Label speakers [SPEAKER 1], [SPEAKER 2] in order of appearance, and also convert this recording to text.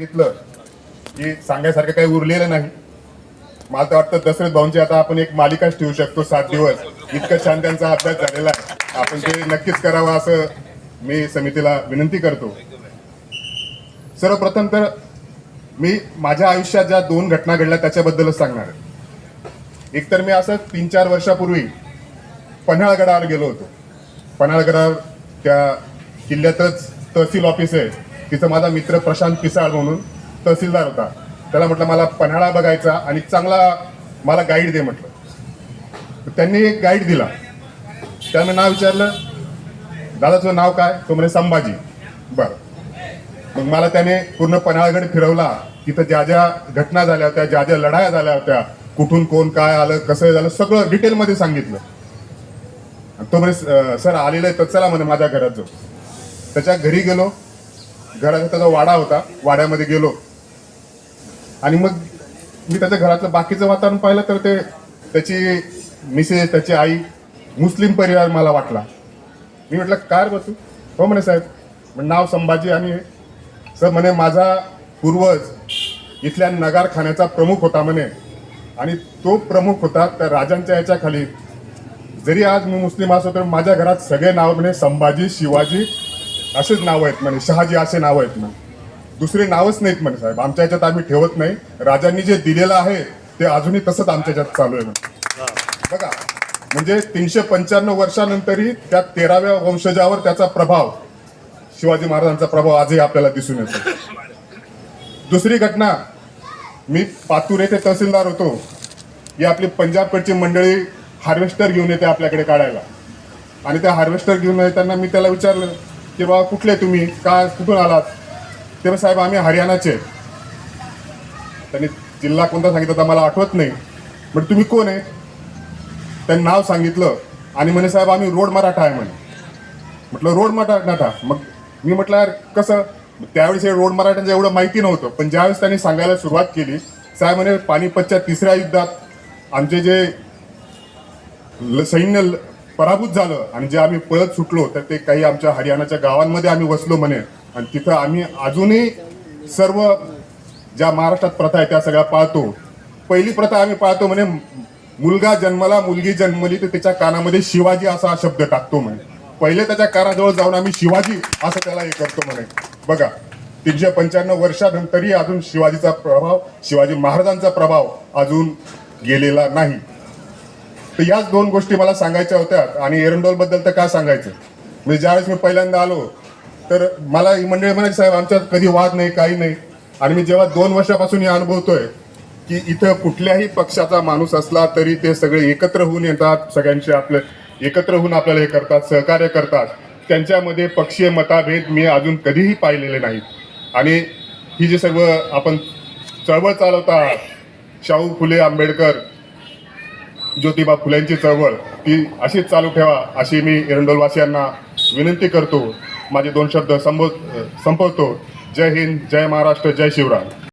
[SPEAKER 1] सांगितलं की सांगायसारखं काही उरलेलं नाही. मला तर वाटतं दशरथ भाऊंची आता आपण एक मालिकाच ठेवू शकतो सात दिवस. इतकं छान त्यांचा अभ्यास झालेला आहे. आपण ते नक्कीच करावं असं मी समितीला विनंती करतो. सर्वप्रथम तर मी माझ्या आयुष्यात ज्या दोन घटना घडल्या त्याच्याबद्दलच सांगणार आहे. एक तर मी असं तीन चार वर्षापूर्वी पन्हाळगडावर गेलो होतो. पन्हाळगडावर त्या किल्ल्यातच तहसील ऑफिस आहे. तिथं माझा मित्र प्रशांत पिसाळ म्हणून तहसीलदार होता. त्याला म्हटलं मला पन्हाळा बघायचा आणि चांगला मला गाईड दे म्हटलं. तर त्यांनी एक गाईड दिला. त्यानं नाव विचारलं दादाचं नाव काय? तो म्हणे संभाजी. बरं. मग मला त्याने पूर्ण पन्हाळगड फिरवला. तिथं ज्या ज्या घटना झाल्या होत्या ज्या ज्या लढाया झाल्या होत्या कुठून कोण काय आलं कसं झालं सगळं डिटेलमध्ये सांगितलं. तो म्हणे सर आलेलं आहे तर चला म्हणे माझ्या घरात जाऊ. त्याच्या घरी गेलो. घराचा त्याचा वाडा होता वाड्यामध्ये गेलो. आणि मग मी त्याच्या घरातलं बाकीचं वातावरण पाहिलं तर ते त्याची मिसेस त्याची आई मुस्लिम परिवार मला वाटला. मी म्हटलं काय बसू हो म्हणे साहेब. म्हणे नाव संभाजी आणि सर म्हणे माझा पूर्वज इथल्या नगारखान्याचा प्रमुख होता म्हणे. आणि तो प्रमुख होता त्या राजांच्या याच्याखाली. जरी आज मी मुस्लिम असो तर माझ्या घरात सगळे नाव म्हणे संभाजी शिवाजी असेच नावं आहेत म्हणे शहाजी असे नावं आहेत म्हणे. दुसरे नावच नाहीत म्हणे साहेब. आमच्या याच्यात आम्ही ठेवत नाही. राजांनी जे दिलेलं आहे ते अजूनही तसंच आमच्या याच्यात चालू आहे म्हणे. बघा म्हणजे तीनशे पंच्याण्णव वर्षानंतरही त्या तेराव्या वंशजावर त्याचा प्रभाव शिवाजी महाराजांचा प्रभाव आजही आपल्याला दिसून येतो. दुसरी घटना मी पातूर येथे तहसीलदार होतो. ही आपली पंजाबकडची मंडळी हार्वेस्टर घेऊन येते आपल्याकडे काढायला. आणि त्या हार्वेस्टर घेऊन येताना मी त्याला विचारलं की बाबा कुठले तुम्ही? का कुठून आलात? तेव्हा साहेब आम्ही हरियाणाचे त्यांनी जिल्हा कोणता सांगितलं तर मला आठवत नाही. पण तुम्ही कोण आहे त्यांनी नाव सांगितलं. आणि म्हणे साहेब आम्ही रोड मराठा आहे म्हणे. म्हटलं रोड मराठा मग मी म्हटलं यार कसं? त्यावेळेस हे रोड मराठ्यांचं एवढं माहिती नव्हतं. पण ज्यावेळेस त्यांनी सांगायला सुरुवात केली साहेब म्हणे पानिपतच्या तिसऱ्या युद्धात आमचे जे सैन्य पराभूत झालं आणि जे आम्ही पळत सुटलो तर ते काही आमच्या हरियाणाच्या गावांमध्ये आम्ही वसलो म्हणे. आणि तिथं आम्ही अजूनही सर्व ज्या महाराष्ट्रात प्रथा आहे त्या सगळ्या पाळतो. पहिली प्रथा आम्ही पाळतो म्हणे मुलगा जन्मला मुलगी जन्मली तर त्याच्या कानामध्ये शिवाजी असा हा शब्द टाकतो म्हणे. पहिले त्याच्या कानाजवळ जाऊन आम्ही शिवाजी असं त्याला हे करतो म्हणे. बघा तीनशे पंच्याण्णव वर्षानंतरही अजून शिवाजीचा प्रभाव शिवाजी महाराजांचा प्रभाव अजून गेलेला नाही. तर याच दोन गोष्टी मला सांगायच्या होत्या आणि एरंडोलबद्दल तर काय सांगायचं? म्हणजे ज्यावेळेस मी पहिल्यांदा आलो तर मला ही मंडळी म्हणायचे साहेब आमच्यात कधी वाद नाही काही नाही. आणि मी जेव्हा दोन वर्षापासून हे अनुभवतोय की इथं कुठल्याही पक्षाचा माणूस असला तरी ते सगळे एकत्र होऊन येतात सगळ्यांचे आपले एकत्र होऊन आपल्याला हे करतात सहकार्य करतात. त्यांच्यामध्ये पक्षीय मताभेद मी अजून कधीही पाहिलेले नाहीत. आणि ही जी सर्व आपण चळवळ चालवता शाहू फुले आंबेडकर ज्योतिबा फुल्यांची चळवळ ती अशीच चालू ठेवा अशी मी एरंडोलवासियांना विनंती करतो. माझे दोन शब्द संबोध संपवतो. जय हिंद जय महाराष्ट्र जय शिवराय.